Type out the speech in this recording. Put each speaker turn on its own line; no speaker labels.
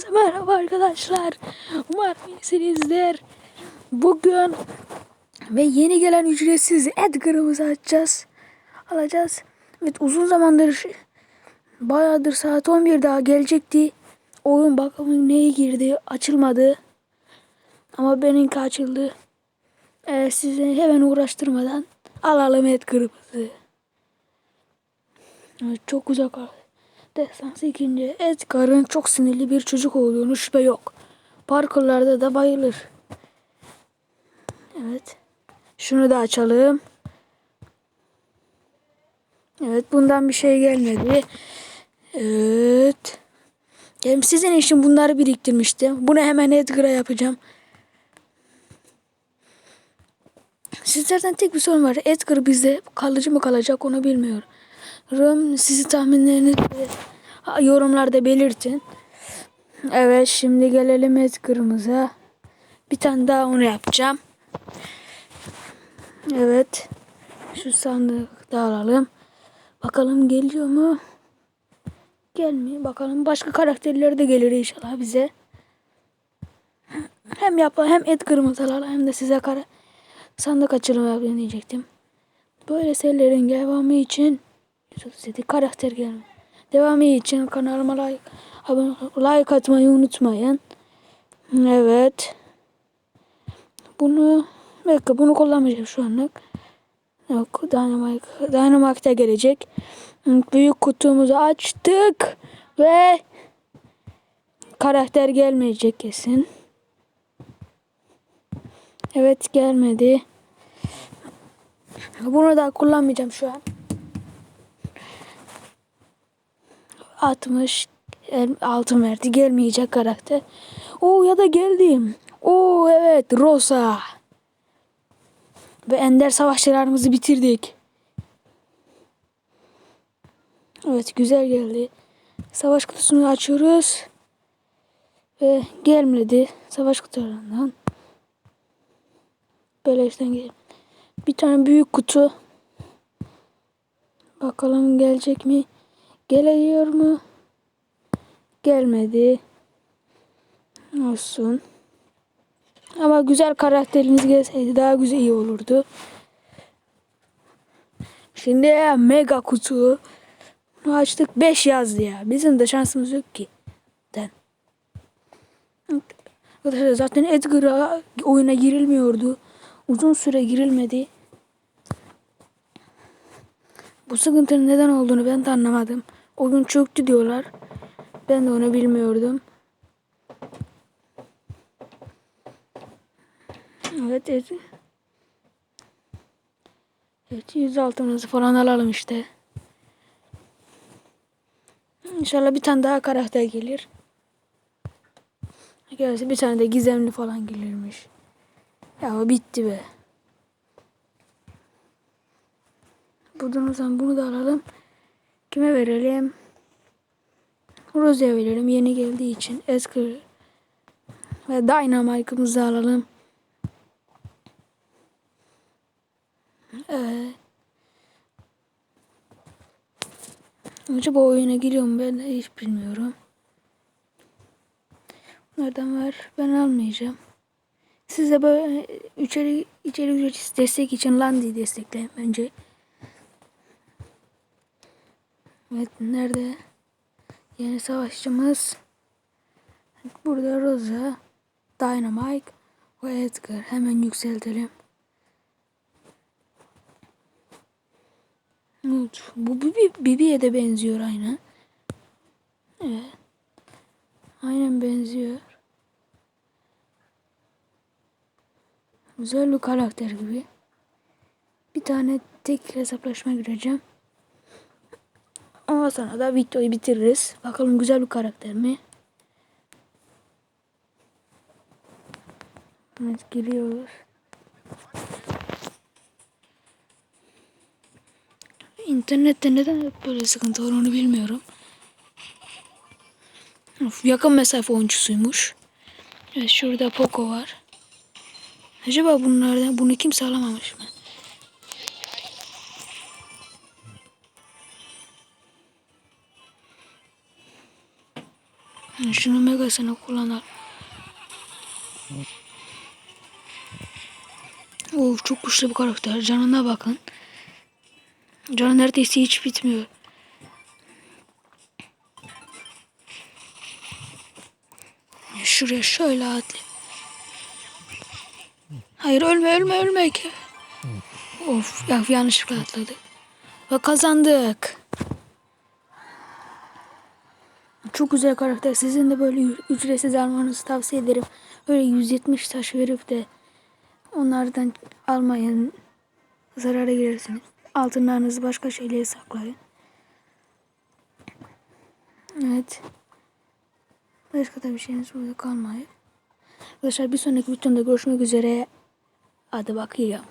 Herkese merhaba arkadaşlar. Umarım iyisinizdir. Bugün ve yeni gelen ücretsiz Edgar'ımızı açacağız. Alacağız. Evet uzun zamandır bayağıdır saat 11 daha gelecekti. Oyun bakalım neye girdi açılmadı. Ama benimki açıldı. Ee, sizi hemen uğraştırmadan alalım Edgar'ımızı. Evet, çok uzak arkadaşlar. 88. Edgar'ın çok sinirli bir çocuk olduğunu şüphe yok. Parkurlarda da bayılır. Evet. Şunu da açalım. Evet bundan bir şey gelmedi. Evet. Hem sizin için bunları biriktirmiştim. Bunu hemen Edgar'a yapacağım. Sizlerden tek bir sorun var. Edgar bizde kalıcı mı kalacak onu bilmiyorum. Rum sizi tahminlerinizi yorumlarda belirtin. Evet şimdi gelelim Edgar'ımıza. Bir tane daha onu yapacağım. Evet. Şu sandığı da alalım. Bakalım geliyor mu? Gelmiyor. Bakalım başka karakterler de gelir inşallah bize. Hem yap hem Edgar'ımızı alalım hem de size kara sandık açılımı yapayım diyecektim. Böyle serilerin devamı için 137 karakter gelmiş. Devamı için kanalıma like, abone, like atmayı unutmayın. Evet. Bunu belki bunu kullanmayacağım şu anlık. Yok Dynamite, Dynamite'da gelecek. Büyük kutumuzu açtık ve karakter gelmeyecek kesin. Evet gelmedi. Bunu da kullanmayacağım şu an. 60 altın verdi. Gelmeyecek karakter. Oo ya da geldim. Oo evet Rosa. Ve ender savaşçılarımızı bitirdik. Evet güzel geldi. Savaş kutusunu açıyoruz. Ve gelmedi. Savaş kutularından. Beleşten gel. Bir tane büyük kutu. Bakalım gelecek mi? Geliyor mu? Gelmedi. Olsun. Ama güzel karakteriniz gelseydi daha güzel iyi olurdu. Şimdi mega kutu. Açtık 5 yazdı ya. Bizim de şansımız yok ki. Den. Arkadaşlar zaten Edgar'a oyuna girilmiyordu. Uzun süre girilmedi. Bu sıkıntının neden olduğunu ben de anlamadım. Oyun çöktü diyorlar. Ben de onu bilmiyordum. Evet, evet. Evet, yüz altımızı falan alalım işte. İnşallah bir tane daha karakter gelir. Gelse bir tane de gizemli falan gelirmiş. Ya o bitti be. Buradan o zaman bunu da alalım. Kime verelim? Rose'ye verelim. Yeni geldiği için. Esker ve Dynamite'ımızı alalım. Evet. Acaba oyuna giriyor mu ben de hiç bilmiyorum. Nereden var? Ben almayacağım. Size böyle içeri içeri ücretsiz destek için Landi destekleyin önce. Evet nerede? Yeni savaşçımız. Burada Rosa, Dynamite ve Edgar. Hemen yükseltelim. Evet, bu Bibi, Bibi'ye de benziyor aynı. Evet. Aynen benziyor. Güzel bir karakter gibi. Bir tane tek hesaplaşma gireceğim. Ondan sonra da videoyu bitiririz. Bakalım güzel bir karakter mi? Evet giriyoruz. İnternette neden hep böyle sıkıntı var onu bilmiyorum. Of, yakın mesafe oyuncusuymuş. Evet şurada Poco var. Acaba bunlardan bunu kimse alamamış mı? Şunu megasını kullanalım. Of çok güçlü bir karakter. Canına bakın. Canı neredeyse hiç bitmiyor. Şuraya şöyle atla. Hayır ölme ölme ölme ki. Of ya yanlışlıkla atladı. Ve kazandık. Çok güzel karakter. Sizin de böyle ücretsiz almanızı tavsiye ederim. Öyle 170 taş verip de onlardan almayın. Zarara girersiniz. Altınlarınızı başka şeylere saklayın. Evet. Başka da bir şeyiniz burada kalmayın. Arkadaşlar bir sonraki videomda görüşmek üzere. Hadi bakayım.